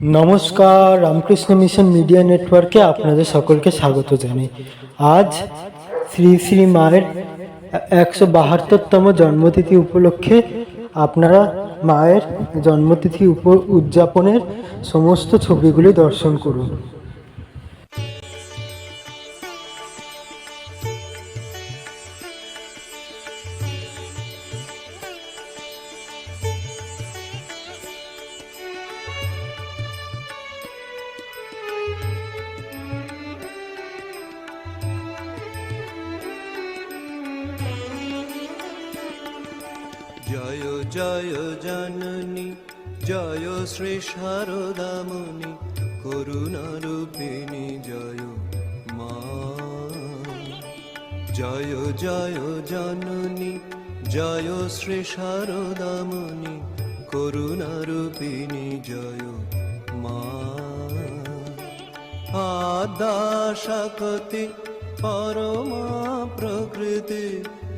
নমস্কার, Ramakrishna mission media নেটওয়ার্কে আপনাদের সকলকে স্বাগত জানাই। আজ শ্রী শ্রী মায়ের একশো বাহাত্তরতম জন্মতিথি উপলক্ষে আপনারা মায়ের জন্মতিথি উপ, উদযাপনের সমস্ত ছবিগুলি দর্শন করুন। জয় জয় জননী, জয় শ্রী শারদামণি করুণারূপিণী জয় মা। জয় জয় জননী, জয় শ্রী শারদামণি করুণারূপিণী জয় মা। আদা পরমা প্রকৃতি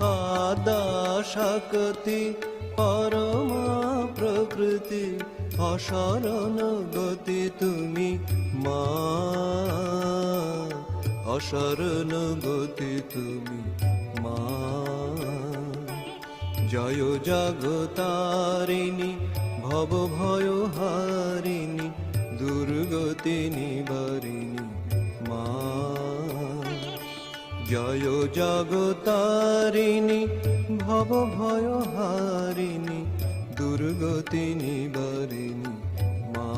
আদা শক্তি, পরমা প্রকৃতি, অসরণ গতি তুমি মা। অসরণ গতি তুমি মা। জয় জগতারিণী, ভব ভয় হারিণী, দুর্গতি নিবারিণী। জয় জগতারিণী, ভব ভয় হারিণী দুর্গতি নিবারিণী মা।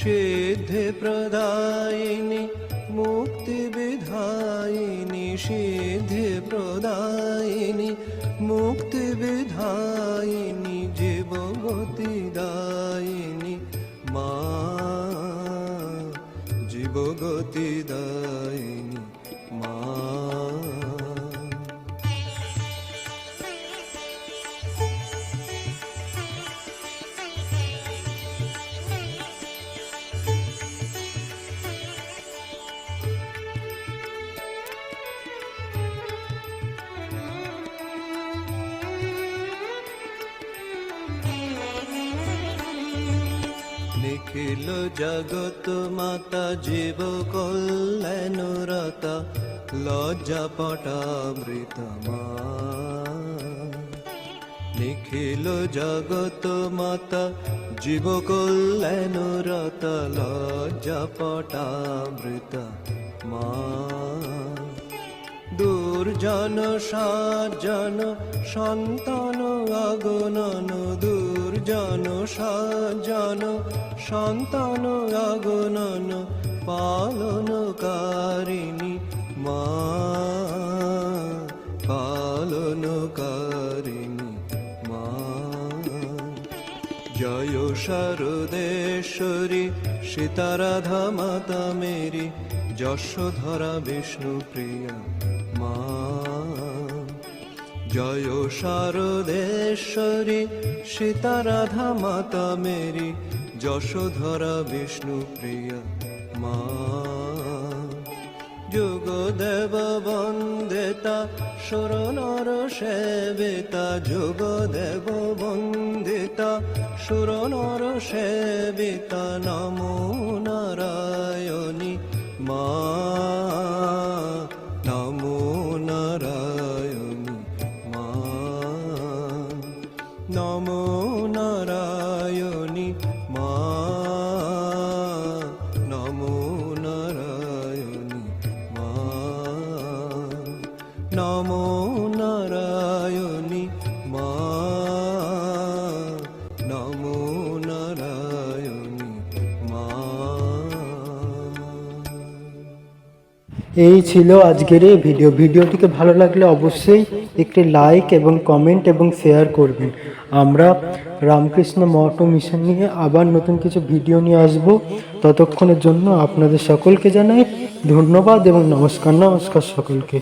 সিদ্ধি প্রদায়িনী, মুক্তি বিধায়িনী, সিদ্ধি প্রদায়িনী, মুক্তি বিধায়িনী জীবগতি দায়িনী জীবগতি দায়িনী মা। নিখিল জগত মাতা, জীব কল্যাণ রতা, লজ্জা পটামৃত মা। নিখিল জগত মাতা, জীব কল্যাণ রতা, লজ্জা পটামৃত মা। দুর্জন সাজন সন্তান আগনন দুর্জন সাজন সন্তান আগনন পালনকারিণী মা পালনকারিণী মা। জয় শারদেশ্বরী, সীতারাধা মাতা মেরি, যশোধরা বিষ্ণু প্রিয়া। জয় শারদেশ্বরী সীতারাধা মাতা মেরি যশোধরা বিষ্ণু প্রিয়া মা। যুগ দেব বন্দিতা, সুরনর সেবিতা যুগ দেব বন্দিতা, সুরনর সেবিতা, নমো নমো নারায়ণী মা নমো নারায়ণী মা নমো এই ছিল আজকের এই ভিডিও। ভিডিওটিকে ভালো লাগলে অবশ্যই একটি লাইক এবং কমেন্ট এবং শেয়ার করবেন। আমরা রামকৃষ্ণ মঠ মিশন নিয়ে আবার নতুন কিছু ভিডিও নিয়ে আসব। ততক্ষণের জন্য আপনাদের সকলকে জানাই ধন্যবাদ এবং নমস্কার নমস্কার সকলকে।